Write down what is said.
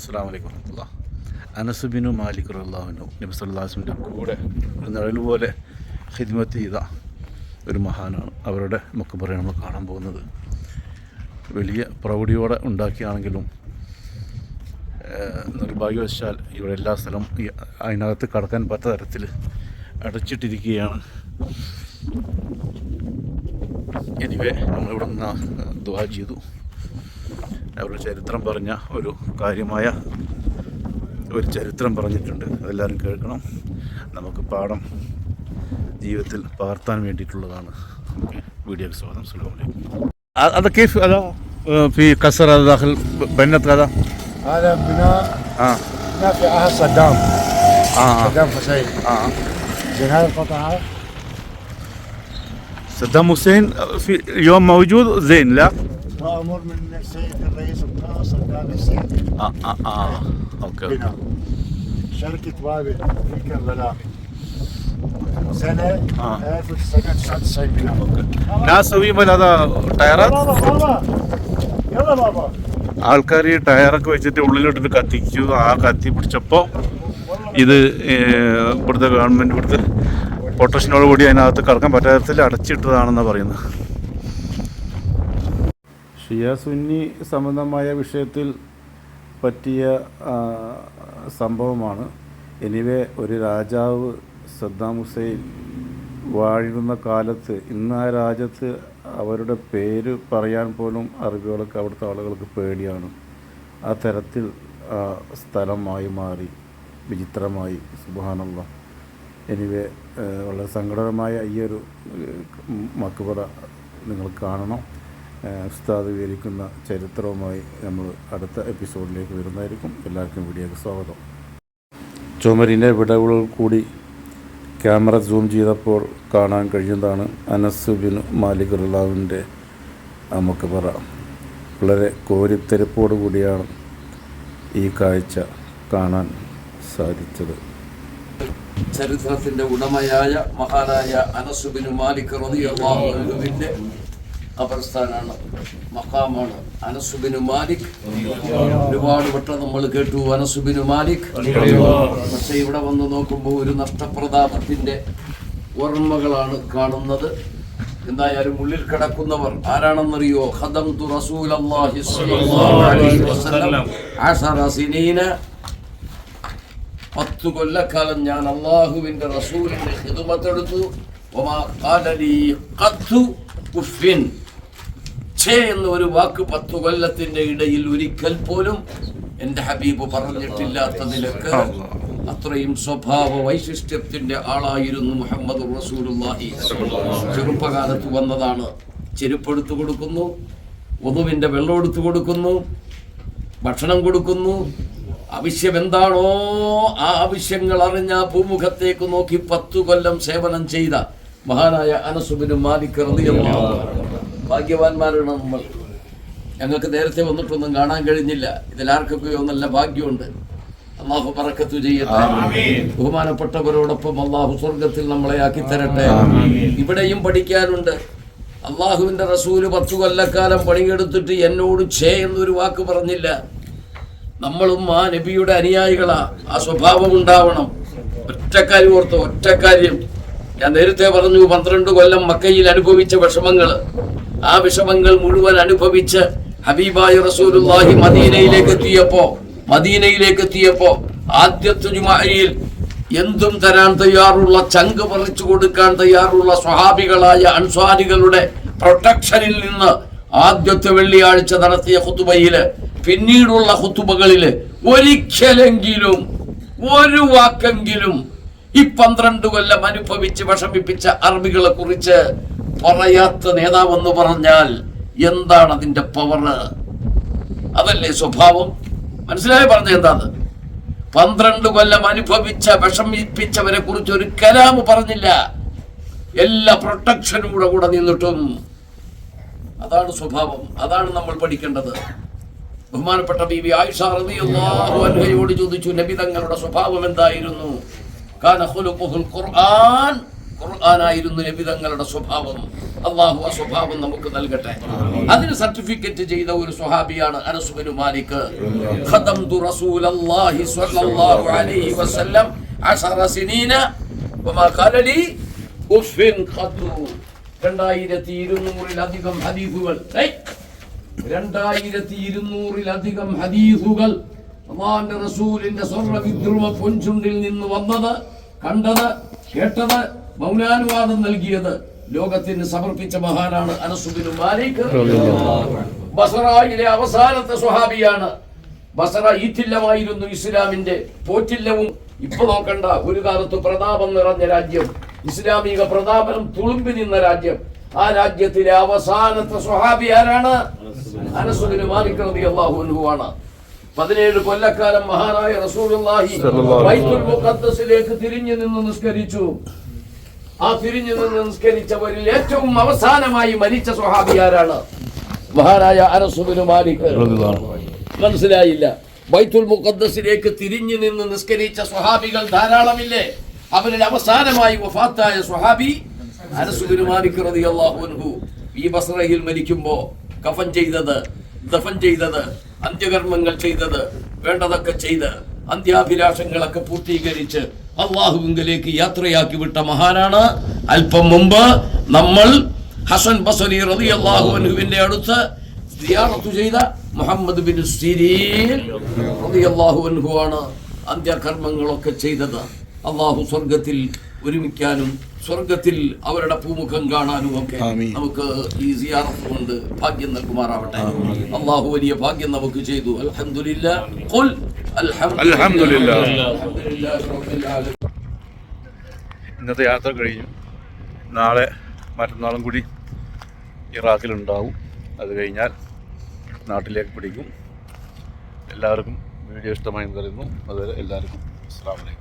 അസ്സാം വലൈക്കും വരഹമുല്ല അനസുബിനു മാലിക് റല്ലാഹുനു നബി സല്ലാസിന്റെ കൂടെ ഒരു നിഴൽ പോലെ ഹിദ്മത്ത് ചെയ്ത ഒരു മഹാനാണ്. അവരുടെ മക്കബറ നമ്മൾ കാണാൻ പോകുന്നത്. വലിയ പ്രൗഢിയോടെ ഉണ്ടാക്കിയാണെങ്കിലും നിർഭാഗ്യവശാൽ ഇവിടെ എല്ലാ സ്ഥലവും അതിനകത്ത് കടക്കാൻ പറ്റാത്ത തരത്തിൽ അടച്ചിട്ടിരിക്കുകയാണ്. എനിവേ നമ്മളിവിടെ നിന്ന് ദുവാ ചെയ്തു. അവരുടെ ചരിത്രം പറഞ്ഞ ഒരു കാര്യമായ ഒരു ചരിത്രം പറഞ്ഞിട്ടുണ്ട് അതെല്ലാവരും കേൾക്കണം നമുക്ക് പാഠം ജീവിതത്തിൽ പകർത്താൻ വേണ്ടിയിട്ടുള്ളതാണ് ഓക്കെ വീഡിയോക്ക് സ്വാഗതം അസ്സലാമു അലൈക്കും هذا كيف هذا في كسر هذا داخل بنت هذا هذا بناء اه بناء في عهد صدام اه صدام حسين اه زين هذه القطعة صدام حسين في اليوم موجود زين لا مأمور من السيد الرئيس القائد صدام حسين اه اه اه اوكي اوكي بناء شركة بابل في كربلاء سنة آه. 1999 بناء ناس سوي هذا ടയറാ بابا بابا يلا بابا ആൾക്കാർ ഈ ടയറൊക്കെ വെച്ചിട്ട് ഉള്ളിലോട്ടിട്ട് കത്തിച്ചു ആ കത്തി പിടിച്ചപ്പോൾ ഇത് ഏഹ്, ഇവിടുത്തെ ഗവൺമെൻറ് ഇവിടുത്തെ പൊട്ടേഷനോട് കൂടി അതിനകത്ത് കടക്കാൻ പറ്റാത്ത തരത്തിൽ അടച്ചിട്ടതാണെന്നാണ് പറയുന്നത് ഷിയ സുന്നി സംബന്ധമായ വിഷയത്തിൽ പറ്റിയ സംഭവമാണ്. എനിവേ ഒരു രാജാവ് സദ്ദാം ഹുസൈൻ വാഴുന്ന കാലത്ത് ഇന്ന് ആ രാജ്യത്ത് അവരുടെ പേര് പറയാൻ പോലും അറബികൾക്ക് അവിടുത്തെ ആളുകൾക്ക് പേടിയാണ്. ആ തരത്തിൽ സ്ഥലമായി മാറി വിചിത്രമായി സുബാനുള്ള എനിവേ വളരെ സങ്കടകരമായ ഈ ഒരു മക്കുപട നിങ്ങൾ കാണണം. ഉസ്താദ് വിവരിക്കുന്ന ചരിത്രവുമായി നമ്മൾ അടുത്ത എപ്പിസോഡിലേക്ക് വരുന്നതായിരിക്കും. എല്ലാവർക്കും വീഡിയോക്ക് സ്വാഗതം. ചുമരിന്റെ വിടവുകൾ കൂടി ക്യാമറ സൂം ചെയ്തപ്പോൾ കാണാൻ കഴിയുന്നതാണ് അനസ് ബിൻ മാലിക് റുലാവിന്റെ പറ. വളരെ കോരിത്തെരുപ്പോടു കൂടിയാണ് ഈ കാഴ്ച കാണാൻ സാധിച്ചത്. ചരിത്രത്തിന്റെ ഉടമയായ മഹാനായ അനസുബിന് മാലിക് റളിയല്ലാഹു അൻഹുവിന്റെ മഹാമാണ് അനസുബിന് മാലിക്. ഒരുപാട് വട്ടം നമ്മൾ കേട്ടു അനസുബിന് മാലിക്. പക്ഷെ ഇവിടെ വന്ന് നോക്കുമ്പോൾ ഒരു നഷ്ടപ്രതാപത്തിന്റെ ഓർമ്മകളാണ് കാണുന്നത്. എന്തായാലും ഉള്ളിൽ കിടക്കുന്നവർ ആരാണെന്നറിയോ? ഹദം തു റസൂലല്ലാഹി അലൈഹി വസല്ലം. സിനീന. പത്തു കൊല്ലക്കാലം ഞാൻ അള്ളാഹുവിന്റെ റസൂലിന്റെ ഹിതുമത്തെടുത്തു. ഒമാ ഖാലലി ഖത്തു ഉഫ്ഫിൻ. ഛേ എന്ന ഒരു വാക്ക് പത്തു കൊല്ലത്തിന്റെ ഇടയിൽ ഒരിക്കൽ പോലും എന്റെ ഹബീബ് പറഞ്ഞിട്ടില്ലാത്തതിലൊക്കെ അത്രയും സ്വഭാവ വൈശിഷ്ട്യത്തിന്റെ ആളായിരുന്നു മുഹമ്മദ് റസൂലുള്ളാഹി. ചെറുപ്പകാലത്ത് വന്നതാണ്. ചെരുപ്പെടുത്തു കൊടുക്കുന്നു വധുവിന്റെ വെള്ളം എടുത്തു കൊടുക്കുന്നു ഭക്ഷണം കൊടുക്കുന്നു. ആവശ്യം എന്താണോ ആ ആവശ്യങ്ങൾ അറിഞ്ഞ ഭൂമുഖത്തേക്ക് നോക്കി പത്തു കൊല്ലം സേവനം ചെയ്ത മഹാനായ അനസുബിന് മാലിക് റളിയല്ലാഹു അൻഹു. ഭാഗ്യവാന്മാരാണ് നമ്മൾ. ഞങ്ങൾക്ക് നേരത്തെ വന്നിട്ടൊന്നും കാണാൻ കഴിഞ്ഞില്ല. ഇതിലാർക്കൊക്കെയോ നല്ല ഭാഗ്യമുണ്ട്. അള്ളാഹു പറക്കത്തു ചെയ്യട്ടെ. ബഹുമാനപ്പെട്ടവരോടൊപ്പം അള്ളാഹു സ്വർഗത്തിൽ നമ്മളെ ആക്കി തരട്ടെ ഇവിടെയും പഠിക്കാനുണ്ട്. അള്ളാഹുവിന്റെ റസൂൽ പത്തു കൊല്ലക്കാലം പണിയെടുത്തിട്ട് എന്നോട് ഛേ എന്നൊരു വാക്ക് പറഞ്ഞില്ല. നമ്മളും ആ നബിയുടെ അനുയായികളാ. ആ സ്വഭാവം ഉണ്ടാവണം. ഒറ്റക്കാര്യം ഓർത്ത് ഒറ്റക്കാര്യം ഞാൻ നേരത്തെ പറഞ്ഞു പന്ത്രണ്ട് കൊല്ലം മക്കയിൽ അനുഭവിച്ച വിഷമങ്ങൾ ആ വിഷമങ്ങൾ മുഴുവൻ അനുഭവിച്ച് ഹബീബായ റസൂലുള്ളാഹി മദീനയിലേക്ക് എത്തിയപ്പോ മദീനയിലേക്ക് എത്തിയപ്പോ ആദ്യത്തെ ജുമായിൽ എന്തും തരാൻ തയ്യാറുള്ള ചങ്ക് പറിച്ചു കൊടുക്കാൻ തയ്യാറുള്ള സ്വഹാബികളായ അൻസ്വാരികളുടെ പ്രൊട്ടക്ഷനിൽ നിന്ന് ആദ്യത്തെ വെള്ളിയാഴ്ച നടത്തിയ ഹുത്തുബയിൽ പിന്നീടുള്ള ഹുത്തുബകളിൽ ഒരിക്കലെങ്കിലും ഒരു വാക്കെങ്കിലും ഈ പന്ത്രണ്ട് കൊല്ലം അനുഭവിച്ച് വിഷമിപ്പിച്ച അറബികളെ കുറിച്ച് പറയാത്ത നേതാവെന്ന് പറഞ്ഞാൽ എന്താണ് അതിന്റെ പവർ അതല്ലേ സ്വഭാവം? മനസ്സിലായി പറഞ്ഞ എന്താണ് പന്ത്രണ്ട് കൊല്ലം അനുഭവിച്ച വിഷമിപ്പിച്ചവരെ കുറിച്ച് ഒരു കലാമ് പറഞ്ഞില്ല. എല്ലാ പ്രൊട്ടക്ഷനും കൂടെ കൂടെ നിന്നിട്ടും. അതാണ് സ്വഭാവം. അതാണ് നമ്മൾ പഠിക്കേണ്ടത്. ബഹുമാനപ്പെട്ട ബീബി ആയിഷ റളിയല്ലാഹു അൻഹയോട് ചോദിച്ചു നബി തങ്ങളുടെ സ്വഭാവം എന്തായിരുന്നു? ഖുർആൻ. ഖുർആനായിരുന്നു നബി തങ്ങളുടെ സ്വഭാവം. അള്ളാഹു ആ സ്വഭാവം നമുക്ക് നൽകട്ടെ. അതിന് സർട്ടിഫിക്കറ്റ് ചെയ്ത ഒരു സ്വഹാബിയാണ് അനസുബിനു മാലിക്. ഖദംതു റസൂലല്ലാഹി സ്വല്ലല്ലാഹു അലൈഹി വസല്ലം ഹദീസുകൾ ഹദീസുകൾ റസൂലിന്റെ നിന്ന് വന്നത് കണ്ടത് കേട്ടത് മൗനാനുവാദം നൽകിയത് ലോകത്തിന് സമർപ്പിച്ച മഹാനാണ് അനസുബിനു മാലിക്. ബസറായിലെ അവസാനത്തെ സ്വഹാബിയാണ്. ബസറ ഈറ്റില്ലമായിരുന്നു ഇസ്ലാമിന്റെ പോറ്റില്ലവും. ഇപ്പൊ നോക്കണ്ട ഒരു കാലത്ത് പ്രതാപം നിറഞ്ഞ രാജ്യം ഇസ്ലാമിക പ്രതാപനം തുളുമ്പി നിന്ന രാജ്യം. ആ രാജ്യത്തിലെ അവസാനത്തെ സ്വഹാബി ആരാണ്? അനസുബിന് മാലിക് അള്ളാഹുനുവാണ് പതിനേഴ് കൊല്ലക്കാലം മഹാനായ മുഖദ്ദസിലേക്ക് തിരിഞ്ഞു നിന്ന് നിസ്കരിച്ചു. ആ തിരിഞ്ഞു നിന്ന് നിസ്കരിച്ചവരിൽ ഏറ്റവും അവസാനമായി മരിച്ച സ്വഹാബി ആരാണ്? മഹാനായ മനസ്സിലായില്ല. ബൈത്തുൽ മുഖദ്ദസിലേക്ക് തിരിഞ്ഞു നിന്ന് നിസ്കരിച്ച സ്വഹാബികൾ ധാരാളമില്ലേ? അവരിൽ അവസാനമായി വഫാത്തായ സ്വഹാബി ഈ ബസ്രയിൽ മരിക്കുമ്പോ കഫൻ ചെയ്തത് ദഫൻ ചെയ്തത് അന്ത്യകർമ്മങ്ങൾ ചെയ്തത് വേണ്ടതൊക്കെ ചെയ്ത് അന്ത്യാഭിലാഷങ്ങളൊക്കെ പൂർത്തീകരിച്ച് അള്ളാഹുവിങ്കലേക്ക് യാത്രയാക്കി വിട്ട മഹാനാണ്. അല്പം മുമ്പ് നമ്മൾ ഹസൻ ബസരി റളിയല്ലാഹു അൻഹുവിന്റെ അടുത്ത് സിയാറത്ത് ചെയ്ത മുഹമ്മദ് ബിൻ സിരീൻ റളിയല്ലാഹു അൻഹു ആണ് അന്ത്യകർമ്മങ്ങളൊക്കെ ചെയ്തത്. അള്ളാഹു സ്വർഗത്തിൽ ഒരുമിക്കാനും സ്വർഗത്തിൽ അവരുടെ പൂമുഖം കാണാനും ഒക്കെ നമുക്ക് ഈ സിയാറത്ത് കൊണ്ട് ഭാഗ്യം നൽകുമാറാവട്ടെ. അള്ളാഹു വലിയ ഭാഗ്യം നമുക്ക് ചെയ്തു. അൽഹംദുലില്ലാ റബ്ബിൽ ഇന്നത്തെ യാത്ര കഴിഞ്ഞു. നാളെ മറ്റന്നാളും കൂടി ഇറാഖിലുണ്ടാവും. അത് കഴിഞ്ഞാൽ നാട്ടിലേക്ക് പിടിക്കും. എല്ലാവർക്കും വീഡിയോ ഇഷ്ടമായി എന്ന് കരുതുന്നു. അതുവരെ എല്ലാവർക്കും അസ്സാം വലൈക്കും